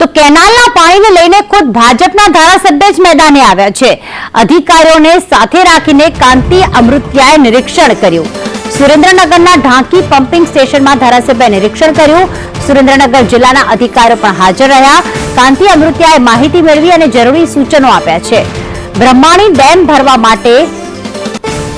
તો કેનાલના પાણીને લઈને ખુદ ભાજપના ધારાસભ્ય જ મેદાને આવ્યા છે. અધિકારીઓને સાથે રાખીને કાંતિ અમૃત્યાએ નિરીક્ષણ કર્યું. સુરેન્દ્રનગરના ઢાંકી પમ્પિંગ સ્ટેશનમાં ધારાસભ્યએ નિરીક્ષણ કર્યું. સુરેન્દ્રનગર જિલ્લાના અધિકારીઓ પણ હાજર રહ્યા. કાંતિ અમૃત્યાએ માહિતી મેળવી અને જરૂરી સૂચનો આપ્યા છે. બ્રહ્માણી ડેમ ભરવા માટે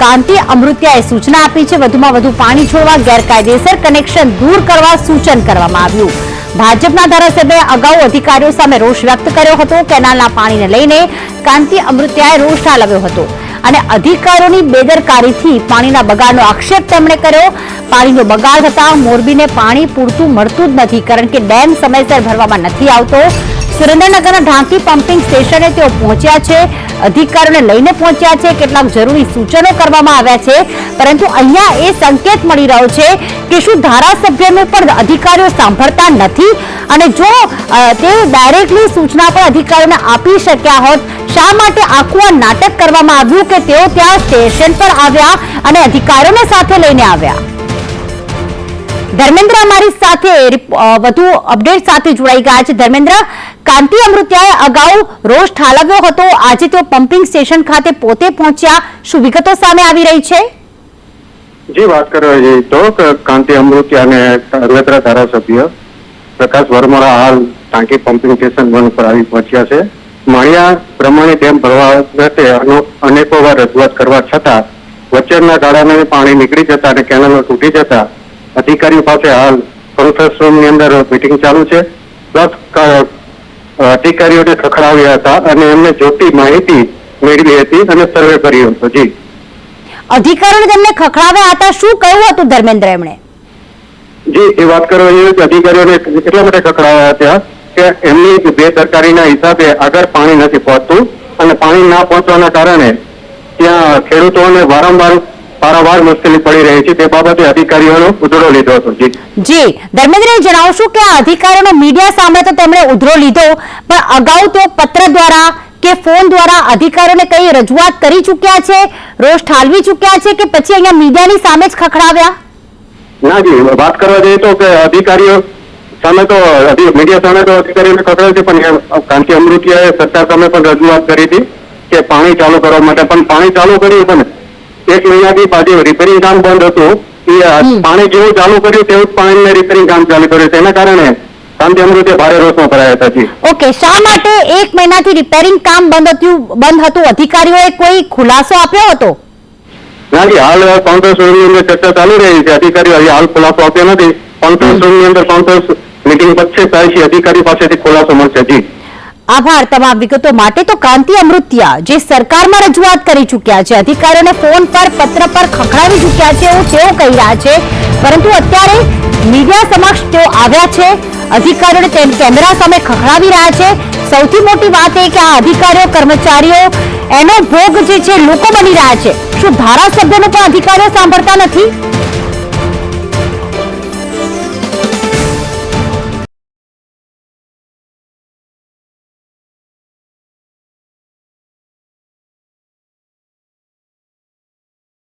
કાંતિ અમૃત્યાએ સૂચના આપી છે. વધુમાં વધુ પાણી છોડવા ગેરકાયદેસર કનેક્શન દૂર કરવા સૂચન કરવામાં આવ્યું. ભાજપના ધારાસભ્યએ અગાઉ અધિકારીઓ સામે રોષ વ્યક્ત કર્યો હતો. કેનાલના પાણીને લઈને કાંતિ અમૃત્યાએ રોષ ઠાલવ્યો હતો. અને અધિકારીઓની બેદરકારીથી પાણીના બગાડનો આક્ષેપ તેમણે કર્યો. પાણીનો બગાડ થતા મોરબીને પાણી પૂરતું મળતું જ નથી, કારણ કે ડેમ સમયસર ભરવામાં નથી આવતો. સુરેન્દ્રનગરના ઢાંકી પમ્પિંગ સ્ટેશને તેઓ પહોંચ્યા છે. અધિકારીઓને લઈને પહોંચ્યા છે. કેટલાક જરૂરી સૂચનો કરવામાં આવ્યા છે. પરંતુ અહીંયા એ સંકેત મળી રહ્યો છે કે શું ધારાસભ્યનું પણ અધિકારીઓ સાંભળતા નથી. અને જો તે ડાયરેક્ટલી સૂચના પણ અધિકારીઓને આપી શક્યા હોત, શા માટે આખું આ નાટક કરવામાં આવ્યું કે તેઓ ત્યાં સ્ટેશન પર આવ્યા અને અધિકારીઓને સાથે લઈને આવ્યા? ધર્મેન્દ્ર અમારી સાથે વધુ અપડેટ સાથે જોડાઈ ગયા છે. ધર્મેન્દ્ર કાંતિ અમૃત્યાએ અગાઉ રોષ ઠાલવ્યો હતો. આજે તેઓ પમ્પિંગ સ્ટેશન ખાતે પોતે પહોંચ્યા. શું વિગતો સામે આવી રહી છે? જી વાત કરવા જઈએ તો કાંતિ અમૃત્યા અને અગ્રતરા ધારાસભ્ય પ્રકાશ વર્મા હાલ ટાંકી પમ્પિંગ સ્ટેશન વન ઉપર આવી પહોંચ્યા છે. માળિયા પ્રમાણે ડેમ ભરવા માટે અનેકો વાર રજૂઆત કરવા છતાં વચ્ચેના ગાળાને પાણી નીકળી જતા અને કેનાલો તૂટી જતા અધિકારીઓ પાસે હાલ કોન્ફરન્સ રૂમની અંદર મિટિંગ ચાલુ છે. પ્લસ અધિકારીઓને ખખડાવ્યા હતા અને એમને જોતી માહિતી મેળવી હતી અને સર્વે કર્યો હતો. જી. અધિકારીઓને તેમને ખખડાવ્યા હતા. શું કહ્યું હતું ધર્મેન્દ્ર એમણે? જી એ વાત કરવા જોઈએ કે અધિકારીઓને એટલા માટે ખખડાવ્યા હતા કે એમની બેદરકારીના હિસાબે આગળ પાણી નથી પહોંચતું અને પાણી ના પહોંચવાના કારણે ત્યાં ખેડૂતોને વારંવાર પારાવાર મુશ્કેલી પડી રહી છે. તે બાબતે અધિકારીઓનો ઉધડો લીધો હતો. જી. જી. ધર્મેન્દ્ર જણાવશું કે આ અધિકારીઓનો મીડિયા સામે તો તેમણે ઉધરો લીધો પણ અગાઉ તો પત્ર દ્વારા કે ફોન દ્વારા અધિકારીઓને કઈ રજૂઆત કરી ચૂક્યા છે રોષ ઠાલવી ચૂક્યા છે કે પછી અહીંયા મીડિયાની સામે જ ખખડાવ્યા? ના જી વાત કરવા જઈએ તો કે અધિકારીઓ સામે તો મીડિયા સામે તો અધિકારીઓને ખખડાવ્યું છે પણ કાંતિ અમૃતિયાએ સરકાર સામે પણ રજૂઆત કરી હતી કે પાણી ચાલુ કરવા માટે પણ પાણી ચાલુ કર્યું પણ એક મહિનાથી પાછું રિપેરિંગ કામ બંધ હતું. એ પાણી જેવું ચાલુ કર્યું તેવું જ પાણીને રિપેરિંગ કામ ચાલુ કર્યું તેના કારણે કાંતિ અમૃતિયા ભારે રોષમાં ભરાયા હતા જી ઓકે શા માટે એક મહિનાથી રિપેરિંગ કામ બંધ હતું બંધ હતું? અધિકારીઓએ કોઈ ખુલાસો આપ્યો હતો? ના જી હાલ કોન્ફરન્સ રૂમની અંદર ચર્ચા ચાલુ રહી છે. અધિકારીઓ હજી હાલ ખુલાસો આપ્યો નથી. કોન્ફરન્સ રૂમની અંદર કોન્ફરન્સ મિટિંગ પછી પછી અધિકારી પાસેથી ખુલાસો મળશે. જી. આભાર તમામ વિગતો માટે તો કાંતિ અમૃત્યા, જે સરકારમાં રજૂઆત કરી ચૂક્યા છે. અધિકારીઓને ફોન પર, પત્ર પર ખખડાવી ચૂક્યા છે એવું તેઓ કહી રહ્યા છે. પરંતુ અત્યારે મીડિયા સમક્ષ તેઓ આવ્યા છે. અધિકારીઓને કેમેરા સામે ખખડાવી રહ્યા છે. સૌથી મોટી વાત એ કે આ અધિકારીઓ, કર્મચારીઓ, એનો ભોગ જે છે, લોકો બની રહ્યા છે. શું ધારાસભ્યનો પણ અધિકારીઓ સાંભળતા નથી?